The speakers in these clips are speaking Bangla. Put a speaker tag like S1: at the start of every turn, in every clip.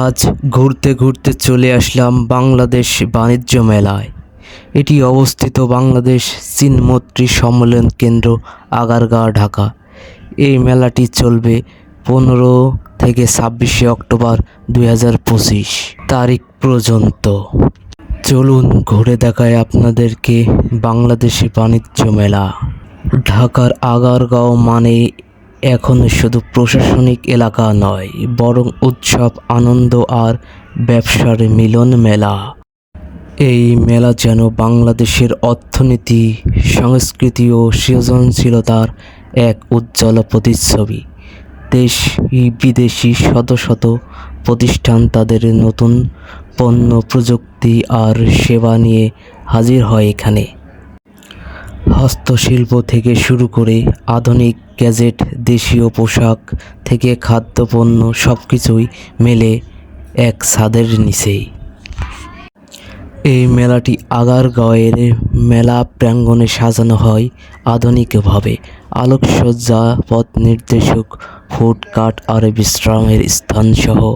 S1: আজ ঘুরতে ঘুরতে চলে আসলাম বাংলাদেশ বাণিজ্য মেলায়। এটি অবস্থিত বাংলাদেশ চীন মৈত্রী সম্মেলন কেন্দ্র, আগারগাঁও, ঢাকা। এই মেলাটি চলবে পনেরো থেকে ছাব্বিশে অক্টোবর দুই হাজার পঁচিশ তারিখ পর্যন্ত। চলুন ঘুরে দেখায় আপনাদেরকে বাংলাদেশি বাণিজ্য মেলা। ঢাকার আগারগাঁও মানে এখন শুধু প্রশাসনিক এলাকা নয়, বরং উৎসব, আনন্দ আর ব্যবসার মিলন মেলা। এই মেলা যেন বাংলাদেশের অর্থনীতি, সংস্কৃতি ও সৃজনশীলতার এক উজ্জ্বল প্রতিচ্ছবি। দেশ বিদেশি শত শত প্রতিষ্ঠান তাদের নতুন পণ্য, প্রযুক্তি আর সেবা নিয়ে হাজির হয় এখানে। হস্তশিল্প থেকে শুরু করে আধুনিক গ্যাজেট, দেশীয় পোশাক থেকে খাদ্যপণ্য সব কিছুই মেলে এক ছাদের নিচেই। এই মেলাটি আগারগাঁওয়ের মেলা প্রাঙ্গণে সাজানো হয় আধুনিকভাবে। আলোকসজ্জা, পথ নির্দেশক, ফুড কার্ট আর বিশ্রামের স্থানসহ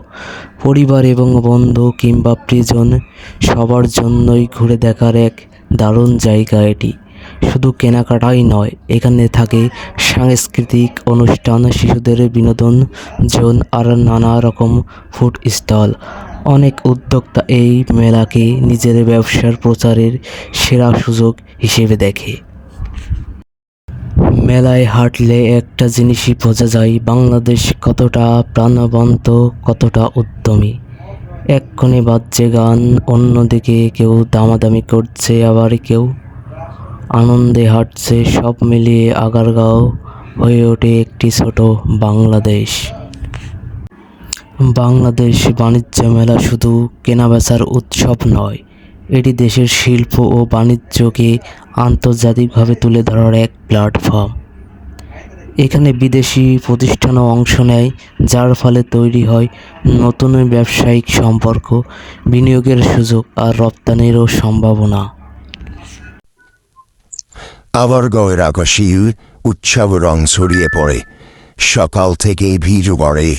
S1: পরিবার এবং বন্ধু কিংবা প্রিজন সবার জন্যই ঘুরে দেখার এক দারুণ জায়গা এটি। শুধু কেনাকাটাই নয়, এখানে থাকে সাংস্কৃতিক অনুষ্ঠান, শিশুদের বিনোদন জোন আর নানা রকম ফুড স্টল। অনেক উদ্যোক্তা এই মেলাকে নিজের ব্যবসার প্রচারের সেরা সুযোগ হিসেবে দেখে। মেলায় হাঁটলে একটা জিনিসই বোঝা যায়, বাংলাদেশ কতটা প্রাণবন্ত, কতটা উদ্যমী। এক্ষণে বাজছে গান, অন্যদিকে কেউ দামাদামি করছে, আবার কেউ আনন্দে হাঁটছে সব মিলিয়ে আগারগাঁও হয়ে ওঠে একটি ছোট বাংলাদেশ। বাংলাদেশ বাণিজ্য মেলা শুধু কেনাবেচার উৎসব নয়, এটি দেশের শিল্প ও বাণিজ্যকে আন্তর্জাতিকভাবে তুলে ধরার এক প্ল্যাটফর্ম। এখানে বিদেশি প্রতিষ্ঠানও অংশ নেয়, যার ফলে তৈরি হয় নতুন ব্যবসায়িক সম্পর্ক, বিনিয়োগের সুযোগ আর রপ্তানিরও সম্ভাবনা।
S2: আবার গয়ের আকাশে উৎসব রং ছড়িয়ে পড়ে। সকাল থেকেই ভিড় বাড়ে।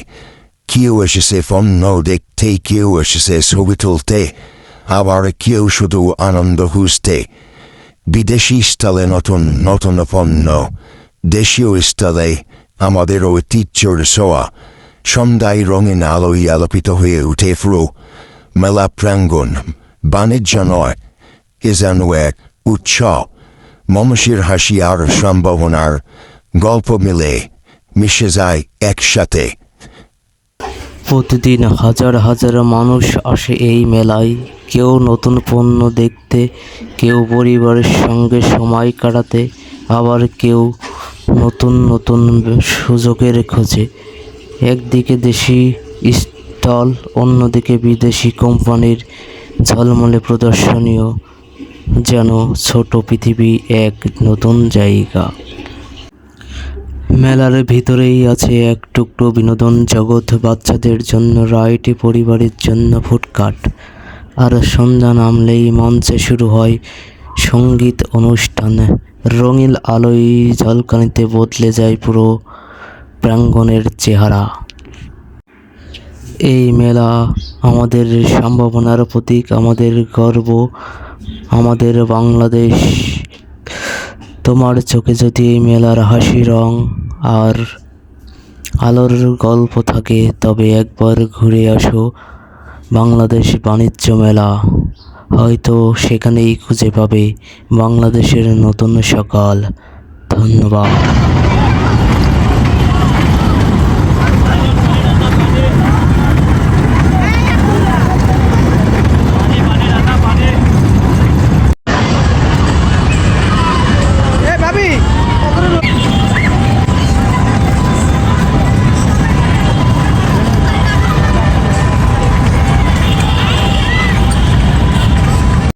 S2: কেউ এসেছে পণ্য দেখতে, কেউ এসেছে ছবি তুলতে। আবার কেউ শুধু আনন্দ খুঁজতে। বিদেশি স্থলে নতুন নতুন পণ্য দেশীয় স্থলে আমাদের ঐতিহ্যর ছোঁয়া। সন্ধ্যায় রঙিন আলোয় আলোপিত হয়ে উঠে পুরো মেলা প্রাঙ্গণ, বাণিজ্য নয়, এ যেন এক উৎসব। মানুষের হাসি আর সম্ভাবনার গল্প মিলে মিশে যায় একসাথে
S1: প্রতিদিন হাজার হাজার মানুষ আসে এই মেলায়। কেউ নতুন পণ্য দেখতে, কেউ পরিবারের সঙ্গে সময় কাটাতে, আবার কেউ নতুন নতুন সুযোগের খোঁজে। একদিকে দেশি স্টল, অন্যদিকে বিদেশি কোম্পানির ঝলমলে প্রদর্শনীয়। যেন ছোট পৃথিবী এক নতুন জায়গা। মেলার ভিতরেই আছে এক টুকরো বিনোদন জগৎ বাচ্চাদের জন্য রাইড পরিবারের জন্য ফুডকাট আর সন্ধ্যা নামলেই মঞ্চে শুরু হয় সংগীত অনুষ্ঠান। রঙিন আলোয় ঝলকানিতে বদলে যায় পুরো প্রাঙ্গণের চেহারা। এই মেলা আমাদের সম্ভাবনার প্রতীক, আমাদের গর্ব আমাদের বাংলাদেশ। তোমার চোখে যদি এই মেলার হাসি রং আর আলোর গল্প থাকে, তবে একবার ঘুরে আসো বাংলাদেশ বাণিজ্য মেলা। হয়তো সেখানেই খুঁজে পাবে বাংলাদেশের নতুন সকাল। ধন্যবাদ।